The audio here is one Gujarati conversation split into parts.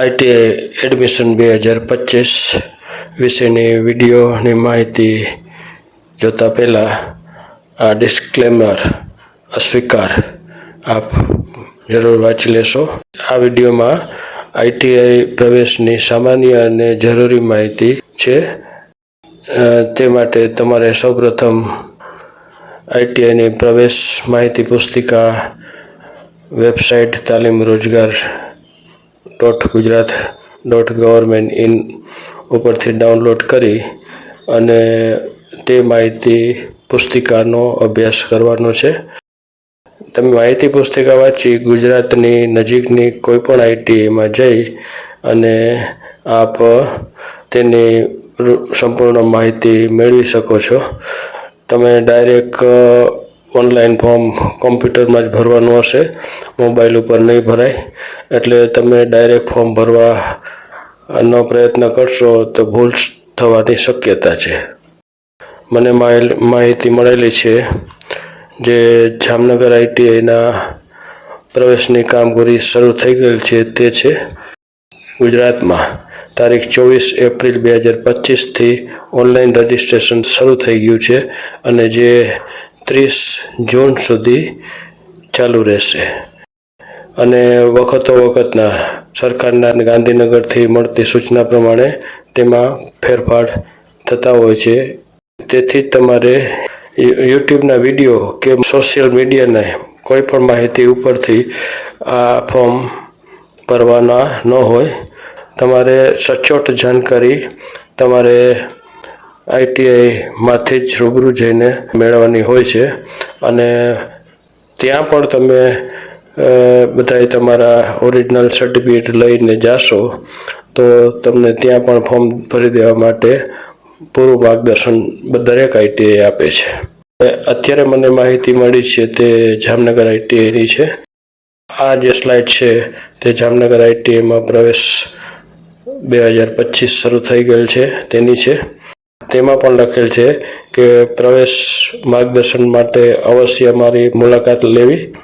આઈટીઆઈ એડમિશન બે હજાર પચીસ વિશેની વિડીયોની માહિતી જોતા પહેલાં આ ડિસ્ક્લેમર અસ્વીકાર આપ જરૂર વાંચી લેશો. આ વિડીયોમાં આઈટીઆઈ પ્રવેશની સામાન્ય અને જરૂરી માહિતી છે. તે માટે તમારે સૌપ્રથમ આઈટીઆઈની પ્રવેશ માહિતી પુસ્તિકા, website, Talim Rojgar dot Gujarat dot government in ઉપરથી ડાઉનલોડ કરી અને તે માહિતી પુસ્તિકાનો અભ્યાસ કરવાનો છે. તમે માહિતી પુસ્તિકા વાંચી ગુજરાતની નજીકની કોઈ પણ આઈટીઆઈમાં જઈ અને આપ તેની સંપૂર્ણ માહિતી મેળવી શકો છો. તમે ડાયરેક્ટ ઓનલાઈન ફોર્મ કોમ્પ્યુટરમાં જ ભરવાનું હશે. મોબાઈલ ઉપર નહીં ભરાય. એટલે તમે ડાયરેક્ટ ફોર્મ ભરવાનો પ્રયત્ન કરશો તો ભૂલ થવાની શક્યતા છે. મને માહિતી મળેલી છે જે જામનગર આઈટીઆઈના પ્રવેશની કામગીરી શરૂ થઈ ગયેલ છે તે છે ગુજરાતમાં. તારીખ ચોવીસ એપ્રિલ બે હજાર પચીસથી ઓનલાઈન રજિસ્ટ્રેશન શરૂ થઈ ગયું છે અને જે ત્રીસ જૂન સુધી ચાલુ રહેશે. અને વખતો વખતના સરકારના ગાંધીનગરથી મળતી સૂચના પ્રમાણે તેમાં ફેરફાર થતા હોય છે. તેથી તમારે યુટ્યુબના વીડિયો કે સોશિયલ મીડિયાને કોઈ પણ માહિતી ઉપરથી આ ફોર્મ ભરવાના ન હોય. તમારે સચોટ જાણકારી તમારે આઈટીઆઈમાંથી જ રૂબરૂ જઈને મેળવવાની હોય છે. અને ત્યાં પણ તમે બધાએ તમારા ઓરિજિનલ સર્ટિફિકેટ લઈને જાશો, તો તમને ત્યાં પણ ફોર્મ ભરી દેવા માટે પૂરું માર્ગદર્શન દરેક આઈટીઆઈ આપે છે. અત્યારે મને માહિતી મળી છે તે જામનગર આઈટીઆઈની છે. આ જે સ્લાઇડ છે તે જામનગર આઈટીઆઈમાં પ્રવેશ બે હજાર પચીસ શરૂ થઈ ગયેલ છે, તેની છે. તેમાં પણ લખેલ છે કે પ્રવેશ માર્ગદર્શન માટે અવશ્ય મારી મુલાકાત લેવી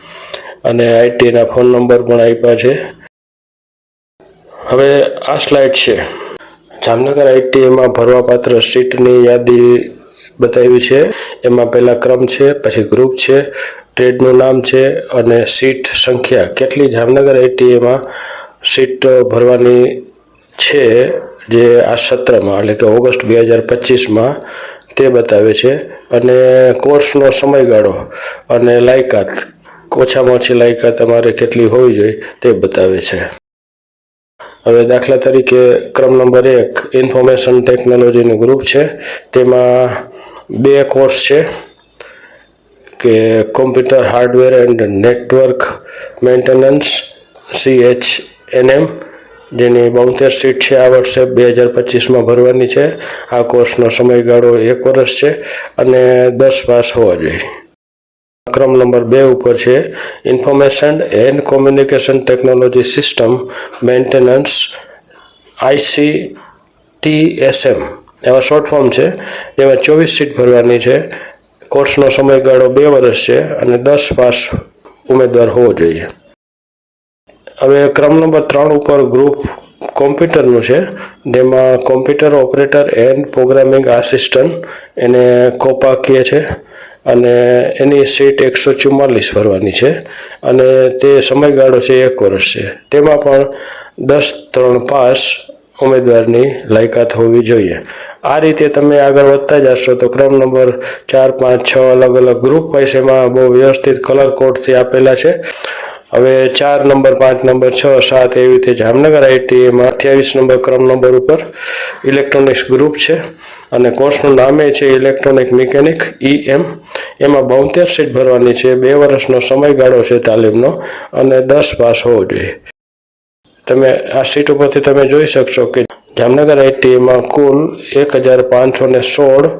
અને આઈટીના ફોન નંબર પણ આપ્યા છે. હવે આ સ્લાઇડ છે. જામનગર આઈટીઆઈમાં ભરવાપાત્ર સીટની યાદી બતાવી છે. એમાં પહેલાં ક્રમ છે, પછી ગ્રુપ છે, ટ્રેડનું નામ છે અને સીટ સંખ્યા. કેટલી જામનગર આઈટીઆઈમાં સીટ ભરવાની છે જે આ સત્રમાં, એટલે કે ઓગસ્ટ બે હજાર પચીસમાં તે બતાવે છે. અને કોર્સનો સમયગાળો અને લાયકાત, ઓછામાં ઓછી લાયકાત તમારે કેટલી હોવી જોઈએ તે બતાવે છે. હવે દાખલા તરીકે ક્રમ નંબર એક, ઇન્ફોર્મેશન ટેકનોલોજીનું ગ્રુપ છે. તેમાં બે કોર્સ છે, કે computer hardware and network maintenance C H N NM જેની બોતેર સીટ છે આ વર્ષે બે હજાર પચીસમાં ભરવાની છે. આ કોર્સનો સમયગાળો એક વર્ષ છે અને દસ પાસ હોવા જોઈએ. ક્રમ નંબર બે ઉપર છે. Information and communication technology system maintenance IC TSM એવા શોર્ટ ફોર્મ છે. જેમાં ચોવીસ સીટ ભરવાની છે. કોર્સનો સમયગાળો બે વર્ષ છે અને દસ પાસ ઉમેદવાર હોવો જોઈએ. હવે ક્રમ નંબર ત્રણ ઉપર ગ્રુપ કોમ્પ્યુટરનું છે. જેમાં computer operator and programming assistant એને કોપા કહે છે અને એની સીટ એકસો ચુમ્માલીસ ભરવાની છે. અને તે સમયગાળો છે એક વર્ષ છે. તેમાં પણ દસ ત્રણ પાસ ઉમેદવારની લાયકાત હોવી જોઈએ. આ રીતે તમે આગળ વધતા જશો તો ક્રમ નંબર ચાર, પાંચ, છ અલગ અલગ ગ્રુપ વાઇઝ એમાં બહુ વ્યવસ્થિત કલર કોડથી આપેલા છે. હવે ચાર નંબર, પાંચ નંબર, છ, સાત એવી રીતે જામનગર આઈટીએમાં અઠ્યાવીસ નંબર ક્રમ નંબર ઉપર ઇલેક્ટ્રોનિક્સ ગ્રુપ છે અને કોર્સનું નામે છે ઇલેક્ટ્રોનિક મિકેનિક ઈએમ એમાં બોતેર સીટ ભરવાની છે, બે વર્ષનો સમયગાળો છે તાલીમનો અને દસ પાસ હોવો જોઈએ. તમે આ સીટ ઉપરથી તમે જોઈ શકશો કે જામનગર આઈટીએમાં કુલ એક હજાર પાંચસો ને સોળ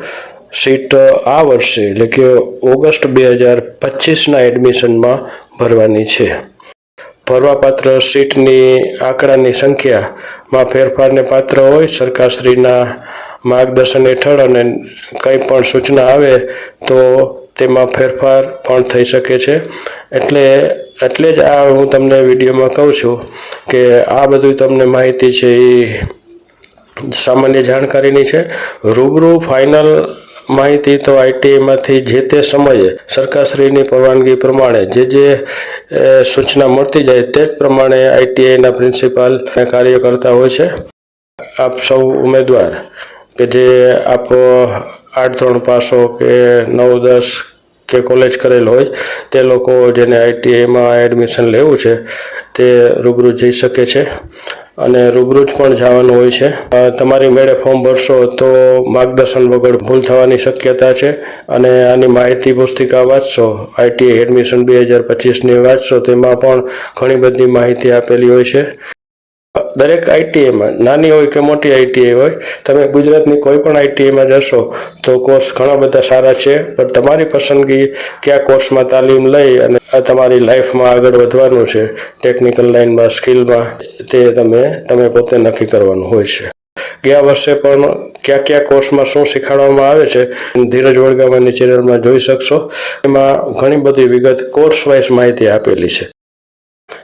સીટ આ વર્ષે, એટલે કે ઓગસ્ટ બે હજાર પચીસના એડમિશનમાં ભરવાની છે. ભરવાપાત્ર સીટની આંકડાની સંખ્યામાં ફેરફારને પાત્ર હોય સરકારશ્રીના માર્ગદર્શન હેઠળ અને કંઈ પણ સૂચના આવે તો તેમાં ફેરફાર પણ થઈ શકે છે. એટલે એટલે જ આ હું તમને વિડીયોમાં કહું છું કે આ બધું તમને માહિતી છે એ સામાન્ય જાણકારીની છે. રૂબરૂ ફાઇનલ માહિતી તો આઈટીઆઈમાંથી જે તે સમયે સરકારશ્રીની પરવાનગી પ્રમાણે જે જે સૂચના મળતી જાય તે જ પ્રમાણે આઈટીઆઈના પ્રિન્સિપાલ કાર્ય કરતા હોય છે. આપ સૌ ઉમેદવાર કે જે આપ આઠ ત્રણ પાસો કે નવ દસ કે કોલેજ કરેલ હોય, તે લોકો જેને આઈટીઆઈમાં એડમિશન લેવું છે, તે રૂબરૂ જઈ શકે છે. અને રૂબરૂ જ પણ જવાનું હોય છે. તમારી મેળે ફોર્મ ભરશો તો માર્ગદર્શન વગર ભૂલ થવાની શક્યતા છે અને આની માહિતી પુસ્તિકા વાંચશો. આઈટી એડમિશન બે હજાર પચીસની વાંચશો. તેમાં પણ ઘણી બધી માહિતી આપેલી હોય છે. દરેક આઈટીઆઈમાં નાની હોય કે મોટી આઈટીઆઈ હોય, તમે ગુજરાતની કોઈ પણ આઈટીઆઈમાં જશો, તો કોર્સ ઘણા બધા સારા છે, પણ તમારી પસંદગી કયા કોર્સમાં તાલીમ લઈ અને તમારી લાઈફમાં આગળ વધવાનું છે ટેકનિકલ લાઈનમાં સ્કિલમાં તે તમે તમે પોતે નક્કી કરવાનું હોય છે. ગયા વર્ષે પણ કયા કયા કોર્સમાં શું શીખવાડવામાં આવે છે, ધીરજ વડગામાની ચેનલમાં જોઈ શકશો. એમાં ઘણી બધી વિગત કોર્સ વાઇઝ માહિતી આપેલી છે.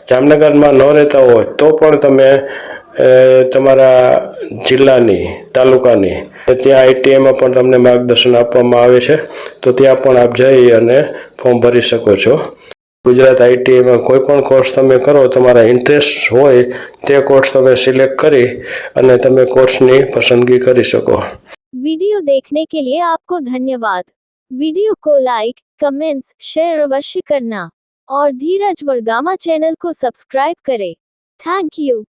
જામનગરમાં ન રહેતા હોય તો પણ તમે અ, તમારા જિલ્લાની તાલુકાની ત્યાં આઈટીઆઈમાં પણ તમને માર્ગદર્શન આપવામાં આવે છે તો ત્યાં પણ આપ જઈ અને ફોર્મ ભરી શકો છો ગુજરાત આઈટીઆઈમાં કોઈ પણ કોર્સ તમે કરો તમારા ઇન્ટરેસ્ટ હોય તે કોર્સ તમે સિલેક્ટ કરી અને તમે કોર્સની પસંદગી કરી શકો वीडियो देखने के लिए आपको धन्यवाद वीडियो को लाइक कमेंट्स शेयर अवश्य करना और धीरज वर्गामा चैनल को सब्सक्राइब करें थैंक यू